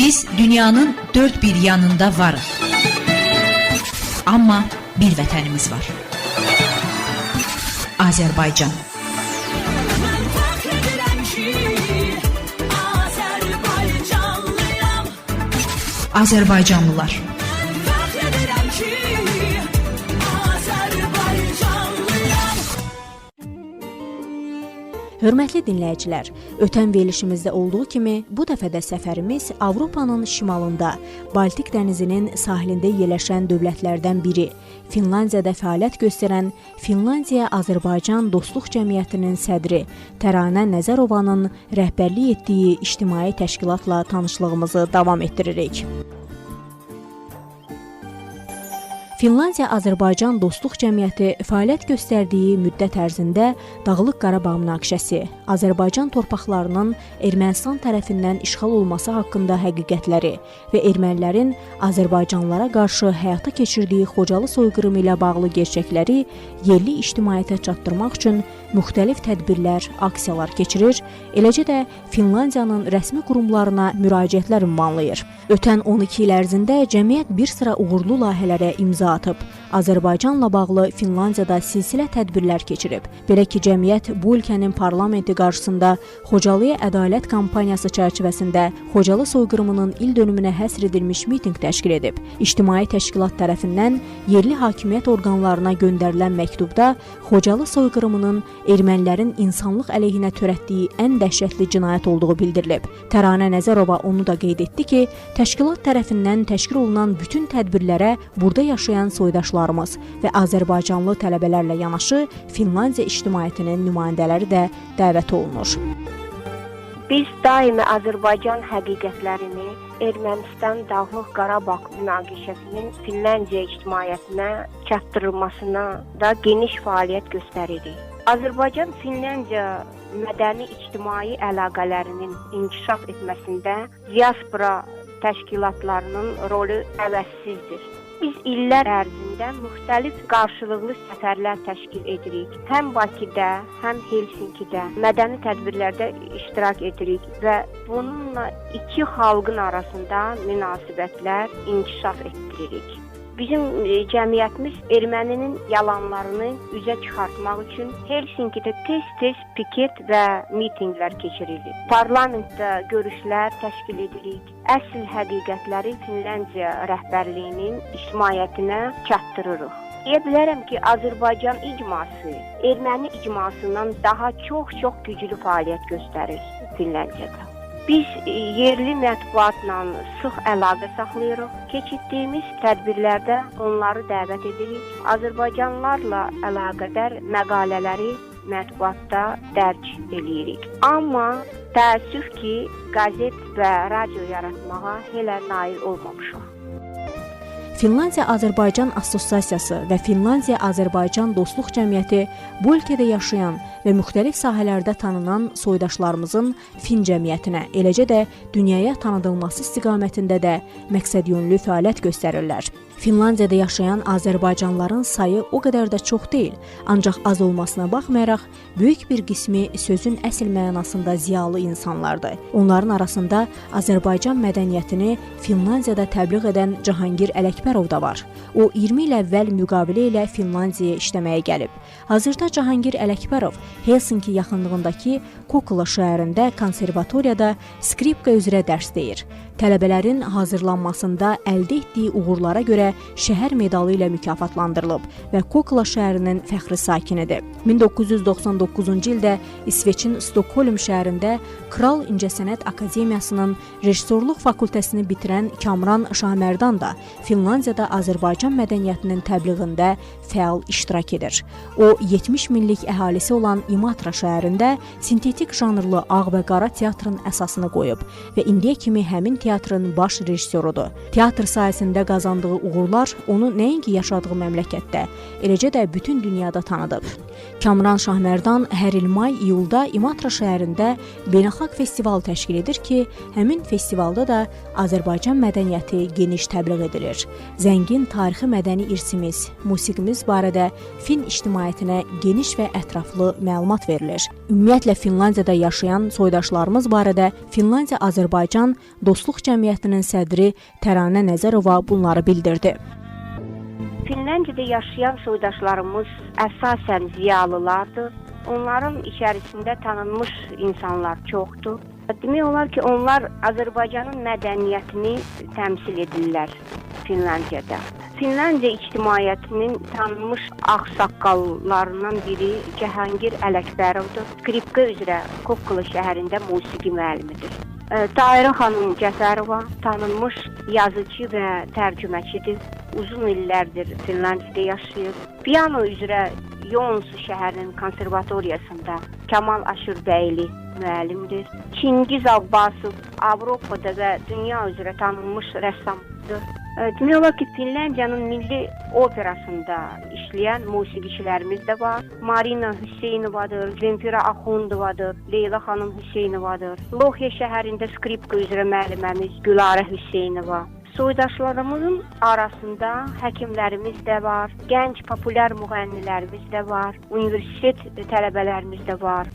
Biz dünyanın dört bir yanında varıq. Amma bir vətənimiz var. Azərbaycan. Mən fəxr edirəm ki, Azərbaycanlıyam. Azərbaycanlılar. Hörmətli dinləyicilər, ötən verilişimizdə olduğu kimi bu dəfə də səfərimiz Avropanın şimalında, Baltik dənizinin sahilində yerləşən dövlətlərdən biri, Finlandiyada fəaliyyət göstərən Finlandiya-Azərbaycan Dostluq Cəmiyyətinin sədri Təranə Nəzərovanın rəhbərlik etdiyi ictimai təşkilatla tanışlığımızı davam etdiririk. Finlandiya-Azərbaycan Dostluq Cəmiyyəti fəaliyyət göstərdiyi müddət ərzində Dağlıq Qarabağ münaqişəsi, Azərbaycan torpaqlarının Ermənistan tərəfindən işğal olması haqqında həqiqətləri və ermənilərin Azərbaycanlılara qarşı həyata keçirdiyi Xocalı soyqırımı ilə bağlı gerçəkləri yerli ictimaiyyətə çatdırmaq üçün müxtəlif tədbirlər, aksiyalar keçirir, eləcə də Finlandiyanın rəsmi qurumlarına müraciətlər ünvanlayır. Ötən 12 il ərzində cəmiyyət bir sıra uğurlu layihələrə imza پاتھپ Azərbaycanla bağlı Finlandiyada silsilə tədbirlər keçirib. Belə ki, cəmiyyət bu ölkənin parlamenti qarşısında Xocalıya ədalət kampaniyası çərçivəsində Xocalı soyqırımının il dönümünə həsr edilmiş mitinq təşkil edib. İctimai təşkilat tərəfindən yerli hakimiyyət orqanlarına göndərilən məktubda Xocalı soyqırımının ermənilərin insanlıq əleyhinə törətdiyi ən dəhşətli cinayət olduğu bildirilib. Təranə Nəzərova onu da qeyd etdi ki, təşkilat tərəfindən təşkil olunan bütün tədbirlərə burada yaşayan soydaşlarımız və Azərbaycanlı tələbələrlə yanaşı Finlandiya ictimaiyyətinin nümayəndələri də dəvət olunur. Biz daimi Azərbaycan həqiqətlərini Ermənistan Dağlıq Qarabağ münaqişəsinin Finlandiya ictimaiyyətinə çatdırılmasına da geniş fəaliyyət göstəririk. Azərbaycan Finlandiya mədəni ictimai əlaqələrinin inkişaf etməsində diaspora təşkilatlarının rolu əvəzsizdir. Biz illər ərzində müxtəlif qarşılıqlı səfərlər təşkil edirik. Həm Bakıda, həm Helsinkidə mədəni tədbirlərdə iştirak edirik və bununla iki xalqın arasında münasibətlər inkişaf etdiririk. Bizim e, cəmiyyətimiz erməninin yalanlarını üzə çıxartmaq üçün Helsinkidə tez-tez piket və mitinqlər keçirilir. Parlamentdə görüşlər təşkil edirik. Əsl həqiqətləri Finlandiya rəhbərliyinin ictimaiyyətinə çatdırırıq. Deyə bilərəm ki, Azərbaycan icması erməni icmasından daha çox-çox güclü fəaliyyət göstərir Finlandiyada. Biz yerli mətbuatla sıx əlaqə saxlayırıq. Keçirdiyimiz tədbirlərdə onları dəvət edirik. Azərbaycanlılarla əlaqədar məqalələri mətbuatda dərc eləyirik. Amma təəssüf ki, qəzet və radio yaratmağa hələ nail olmamışıq. Finlandiya-Azərbaycan Assosiasiyası və Finlandiya-Azərbaycan Dostluq Cəmiyyəti bu ölkədə yaşayan və müxtəlif sahələrdə tanınan soydaşlarımızın Fin cəmiyyətinə, eləcə də dünyaya tanıdılması istiqamətində də məqsədyönlü fəaliyyət göstərirlər. Finlandiyada yaşayan azərbaycanlıların sayı o qədər də çox deyil, ancaq az olmasına baxmayaraq böyük bir qismi sözün əsl mənasında ziyalı insanlardır. Onların arasında Azərbaycan mədəniyyətini Finlandiyada təbliğ edən Cahangir Ələkbərov da var. O 20 il əvvəl müqavilə ilə Finlandiyaya işləməyə gəlib. Hazırda Cahangir Ələkbərov Helsinki yaxınlığındakı Kokla şəhərində konservatoriyada skripka üzrə dərs deyir. Tələbələrin hazırlanmasında əldə etdiyi uğurlara görə şəhər medalı ilə mükafatlandırılıb və Kokla şəhərinin fəxri sakinidir. 1999-cu ildə İsveçin Stokholm şəhərində Kral İncəsənət Akademiyasının rejissorluq fakültəsini bitirən Kamran Şahmərdan da Finlandiyada Azərbaycan mədəniyyətinin təbliğində fəal iştirak edir. O 70 minlik əhalisi olan İmatra şəhərində sintetik janrlı ağ və qara teatrın əsasını qoyub və indiyə kimi həmin teatrın baş rejissorudur. Teatr sahəsində qazandığı uğurlar onu nəinki yaşadığı məmləkətdə, eləcə də bütün dünyada tanıdıb. Kamran Şahmərdan hər il may-iyulda İmatra şəhərində beynəlxalq festival təşkil edir ki, həmin festivalda da Azərbaycan mədəniyyəti geniş təbliğ edilir. Zəngin tarixi mədəni irsimiz, musiqimiz barədə Fin ictimaiyyətinə geniş və ətraflı məlumat verilir. Ümumiyyətlə Finlandiyada yaşayan soydaşlarımız barədə Finlandiya Azərbaycan Dostluq Cəmiyyətinin sədri Təranə Nəzərova bunları bildirdi. Finlandiyada yaşayan soydaşlarımız əsasən ziyalılardır. Onların içərisində tanınmış insanlar çoxdur. Demək olar ki, onlar Azərbaycanın mədəniyyətini təmsil edirlər Finlandiyada. Finlandiya ictimaiyyətinin tanınmış ağsaqqallarından biri Cəhangir Ələkbərovdur. Skripka üzrə Kokkola şəhərində musiqi müəllimidir. Tahirə xanım Cəfərova tanınmış yazıcı və tərcüməçidir. Uzun illərdir Finlandiyada yaşayır. Piano üzrə Yonsu şəhərinin konservatoriyasında Kamal Aşurbəyli müəllimdir. Çingiz Abbasov Avropada və dünya üzrə tanınmış rəssamdır. E, Demək olar ki, Finlandiyanın milli operasında işləyən musiqiçilərimiz də var. Marina Hüseynovadır, Zemfira Axundovadır, Leyla xanım Hüseynovadır. Lohya şəhərində skripka üzrə müəlliməmiz Gülarə Hüseynova. Soydaşlarımızın arasında həkimlərimiz də var, gənc populyar müğənnilərimiz də var, universitet tələbələrimiz də var.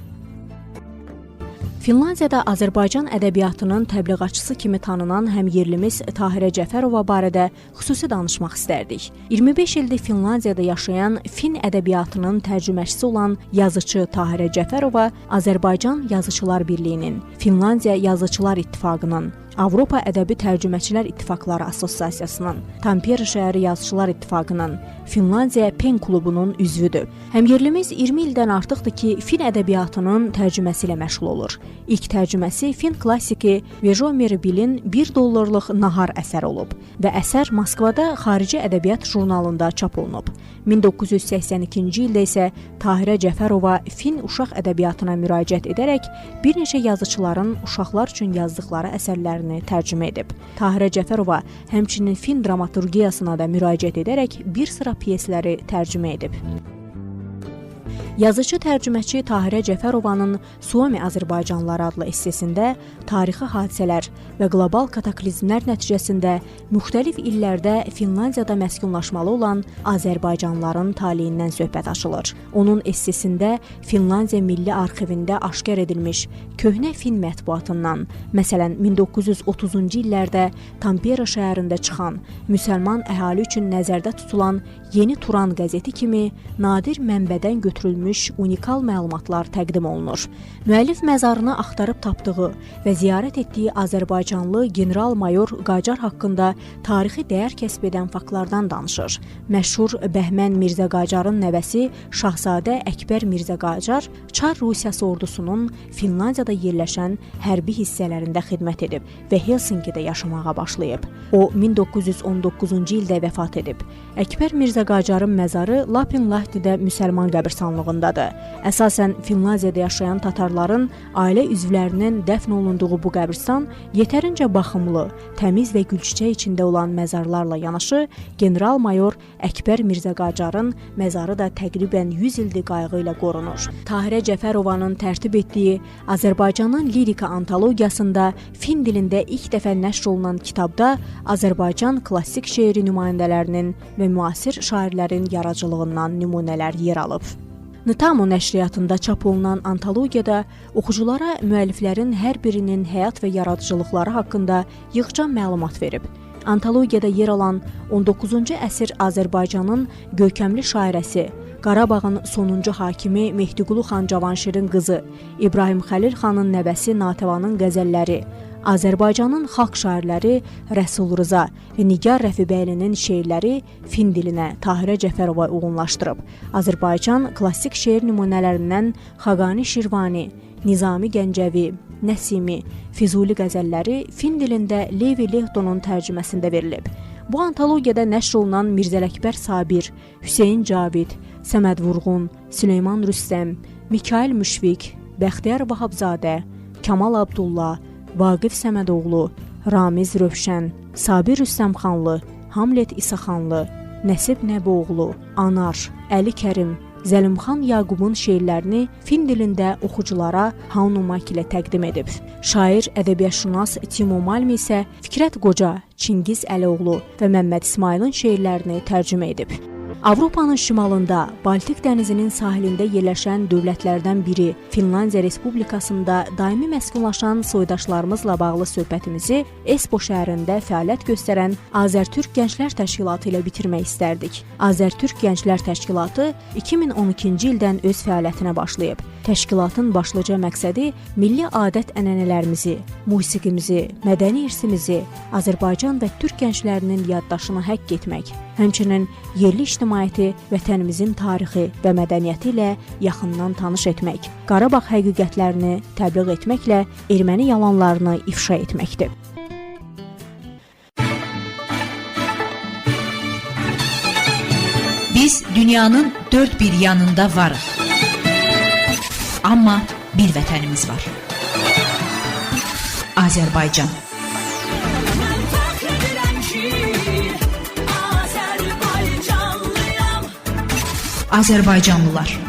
Finlandiyada Azərbaycan ədəbiyyatının təbliğatçısı kimi tanınan həmyerlimiz Tahirə Cəfərova barədə xüsusi danışmaq istərdik. 25 ildir Finlandiyada yaşayan Fin ədəbiyyatının tərcüməçisi olan yazıçı Tahirə Cəfərova Azərbaycan Yazıçılar Birliyinin, Finlandiya Yazıçılar İttifaqının, Avropa Ədəbi Tərcüməçilər İttifaqları Assosiasiyasının, Tampere şəhəri Yazıçılar İttifaqının, Finlandiya Pen klubunun üzvüdür. Həmyerlimiz 20 ildən artıqdır ki, Fin ədəbiyyatının tərcüməsi ilə məşğul olur. İlk tərcüməsi Fin klassiki Vejomir Bilin 1 dollarlıq nahar əsəri olub və əsər Moskvada xarici ədəbiyyat jurnalında çap olunub. 1982-ci ildə isə Tahirə Cəfərova Fin uşaq ədəbiyyatına müraciət edərək bir neçə yazıçıların uşaqlar üçün yazdıqları əsərlərini tərcümə edib. Tahirə Cəfərova həmçinin Fin dramaturgiyasına da müraciət edərək bir sıra pyesləri tərcümə edib. Yazıcı tərcüməçi Tahirə Cəfərovanın Suomi Azərbaycanlıları adlı essesində tarixi hadisələr və qlobal kataklizmlər nəticəsində müxtəlif illərdə Finlandiyada məskunlaşmalı olan Azərbaycanlıların taleyindən söhbət açılır. Onun essesində Finlandiya Milli Arxivində aşkar edilmiş köhnə Fin mətbuatından, məsələn 1930-cu illərdə Tampere şəhərində çıxan müsəlman əhali üçün nəzərdə tutulan Yeni Turan qəzeti kimi nadir mənbədən götürülmüş unikal məlumatlar təqdim olunur. Müəllif məzarını axtarıb tapdığı və ziyarət etdiyi Azərbaycanlı general-mayor Qacar haqqında tarixi dəyər kəsb edən faktlardan danışır. Məşhur Bəhmən Mirzə Qacarın nəvəsi Şahzadə Əkbər Mirzə Qacar Çar Rusiyası ordusunun Finlandiyada yerləşən hərbi hissələrində xidmət edib və Helsinkidə yaşamağa başlayıb. O 1919-cu ildə vəfat edib. Əkbər Mirzə Qacarın məzarı Lapinlahtidə müsəlman qəbirstanlığındadır. Əsasən Finlandiyada yaşayan tatarların ailə üzvlərinin dəfn olunduğu bu qəbristan yetərincə baxımlı, təmiz və gülçiçək içində olan məzarlarla yanaşı, general-mayor Əkbər Mirzə Qacarın məzarı da təqribən 100 ildir qayğı ilə qorunur. Tahirə Cəfərovanın tərtib etdiyi Azərbaycanın lirika antologiyasında Fin dilində ilk dəfə nəşr olunan kitabda Azərbaycan klassik şeiri nümayəndələrinin və müasir şairlərin yaradıcılığından nümunələr yer alıb. Nitamo nəşriyyatında çap olunan antologiyada oxuculara müəlliflərin hər birinin həyat və yaradıcılıqları haqqında yığcam məlumat verib. Antologiyada yer alan 19-cu əsr Azərbaycanın görkəmli şairəsi, Qarabağın sonuncu hakimi Mehdiqulu xan Cavanşirin qızı, İbrahim Xəlil xanın nəvəsi Natəvanın qəzəlləri, Azərbaycanın xalq şairləri Rəsul Rıza və Nigar Rəfibəylinin şeirləri fin dilinə Tahirə Cəfərova uyğunlaşdırıb. Azərbaycan klassik şeir nümunələrindən Xaqani Şirvani, Nizami Gəncəvi, Nəsimi, Füzuli qəzəlləri fin dilində Levi Lehtonun tərcüməsində verilib. Bu antologiyada nəşr olunan Mirzələkbər Sabir, Hüseyn Cavid, Səməd Vurğun, Süleyman Rüstəm, Mikail Müşfiq, Bəxtiyar Vahabzadə, Kamal Abdullah, Vaqif Səmədoğlu, Ramiz Rövşən, Sabir Rüstəmxanlı, Hamlet İsaxanlı, Nəsib Nəbioğlu, Anar, Əli Kərim, Zəlimxan Yaqubun şeirlərini fin dilində oxuculara Haunumak ilə təqdim edib. Şair, ədəbiyyatşünas Timo Malmi isə Fikrət Qoca, Çingiz Əlioğlu və Məmməd İsmailin şeirlərini tərcümə edib. Avropanın şimalında, Baltik dənizinin sahilində yerləşən dövlətlərdən biri Finlandiya Respublikasında daimi məskunlaşan soydaşlarımızla bağlı söhbətimizi Espo şəhərində fəaliyyət göstərən Azərtürk Gənclər Təşkilatı ilə bitirmək istərdik. Azərtürk Gənclər Təşkilatı 2012-ci ildən öz fəaliyyətinə başlayıb. Təşkilatın başlıca məqsədi milli adət-ənənələrimizi, musiqimizi, mədəni irsimizi, Azərbaycan və türk gənclərinin yaddaşını həkk etmək, həmçinin yerli ictimaiyyəti vətənimizin tarixi və mədəniyyəti ilə yaxından tanış etmək, Qarabağ həqiqətlərini təbliğ etməklə erməni yalanlarını ifşa etməkdir. Biz dünyanın dört bir yanında varıq. Amma bir vətənimiz var. Azərbaycan. Azərbaycanlılar.